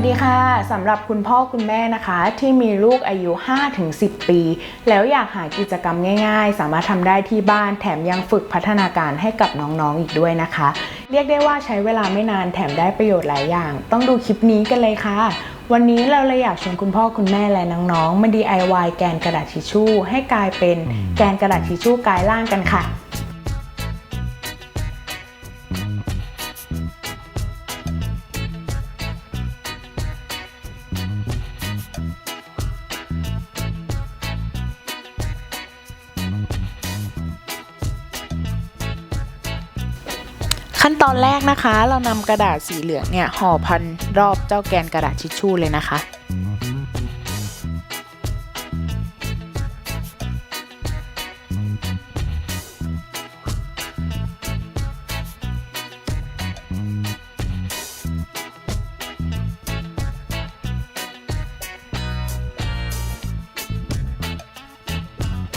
วัสดีค่ะสำหรับคุณพ่อคุณแม่นะคะ ที่มีลูกอายุ 5-10 ปี แล้วอยากหากิจกรรมง่าย ๆ สามารถทำได้ที่บ้านแถมยังฝึกพัฒนาการให้กับน้องๆอีกด้วยนะคะ เรียกได้ว่าใช้เวลาไม่นานแถมได้ประโยชน์หลายอย่าง ต้องดูคลิปนี้กันเลยค่ะ วันนี้เราเลยอยากชวนคุณพ่อคุณแม่และน้องๆมา DIY แกนกระดาษทิชชู่ให้กลายเป็นแกนกระดาษทิชชู่กลายร่างกันค่ะ ขั้นตอนแรกนะคะ เรานำกระดาษสีเหลืองเนี่ยห่อพันรอบเจ้าแกนกระดาษทิชชู่เลยนะคะ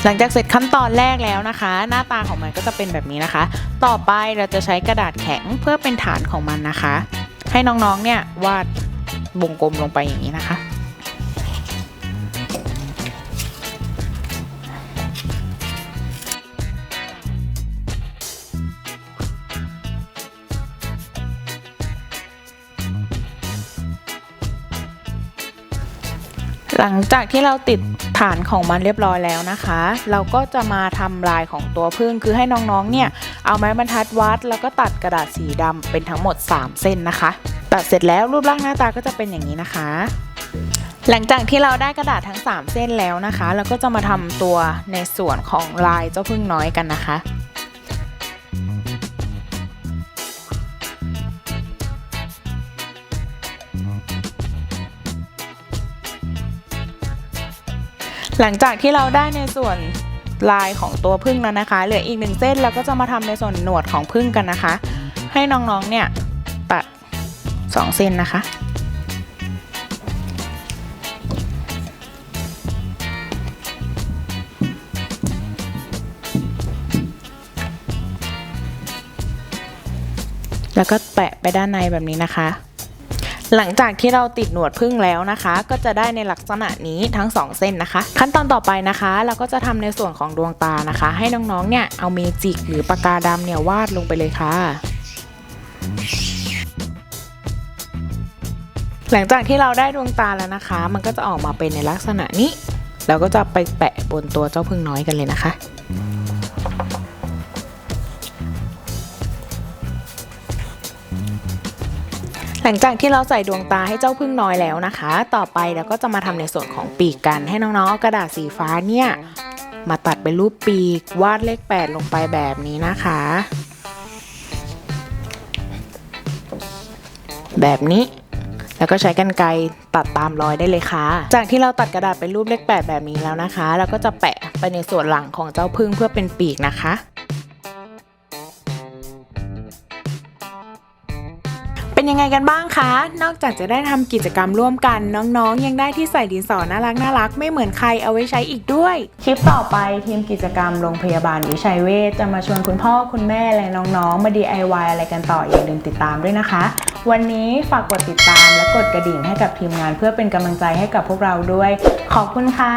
หลังจากเสร็จขั้นตอนแรกแล้วนะคะ หน้าตาของมันก็จะเป็นแบบนี้นะคะ ต่อไปเราจะใช้กระดาษแข็งเพื่อเป็นฐานของมันนะคะ ให้น้องๆเนี่ยวาดวงกลมลงไปอย่างนี้นะคะ หลังจากที่เราติดฐานของมันเรียบร้อยแล้วนะคะ เราก็จะมาทำลายของตัวพึ่งคือให้น้องๆเนี่ยเอาไม้บรรทัดวัด แล้วก็ตัดกระดาษสีดำเป็นทั้งหมด 3 เส้นนะคะ ตัดเสร็จแล้วรูปร่างหน้าตาก็จะเป็นอย่างนี้นะคะ หลังจากที่เราได้กระดาษทั้ง 3 เส้นแล้วนะคะ เราก็จะมาทำตัวในส่วนของลายเจ้าพึ่งน้อยกันนะคะ หลังจากที่เราได้ในส่วนลายของตัวพึ่งแล้วนะคะ เหลืออีกหนึ่งเส้นเราก็จะมาทำในส่วนหนวดของพึ่งกันนะคะ ให้น้องๆเนี่ยตัด2เส้นนะคะ แล้วก็แปะไปด้านในแบบนี้นะคะ หลังจากที่เราติดหนวดพึ่งแล้วนะคะ ก็จะได้ในลักษณะนี้ทั้ง 2 เส้นนะคะ ขั้นตอนต่อไปนะคะ เราก็จะทำในส่วนของดวงตานะคะ ให้น้องๆเนี่ยเอาเมจิกหรือปากกาดำเนี่ยวาดลงไปเลยค่ะหลังจากที่เราได้ดวงตาแล้วนะคะ มันก็จะออกมาเป็นในลักษณะนี้ เราก็จะไปแปะบนตัวเจ้าพึ่งน้อยกันเลยนะคะ หลังจากที่เราใส่ดวงตาให้เจ้าพึ่งน้อยแล้วนะคะ ต่อไปเราก็จะมาทำในส่วนของปีกกัน ให้น้องๆเอากระดาษสีฟ้าเนี่ย มาตัดเป็นรูปปีกวาดเลข 8 ลงไปแบบนี้นะคะ แบบนี้แล้วก็ใช้กรรไกรตัดตามรอยได้เลยค่ะ จากที่เราตัดกระดาษเป็นรูปเลข8แบบนี้แล้วนะคะ เราก็จะแปะไปในส่วนหลังของเจ้าพึ่งเพื่อเป็นปีกนะคะังไงกันบ้างคะ นอกจากจะได้ทำกิจกรรมร่วมกัน น้องๆ ยังได้ที่ใส่ดินสอน่ารักน่ารักไม่เหมือนใครเอาไว้ใช้อีกด้วย คลิปต่อไปทีมกิจกรรมโรงพยาบาลวิชัยเวชจะมาชวนคุณพ่อคุณแม่และน้องๆ มา DIY อะไรกันต่ออย่าลืมติดตามด้วยนะคะ วันนี้ฝากกดติดตามและกดกระดิ่งให้กับทีมงาน เพื่อเป็นกำลังใจให้กับพวกเราด้วย ขอบคุณค่ะ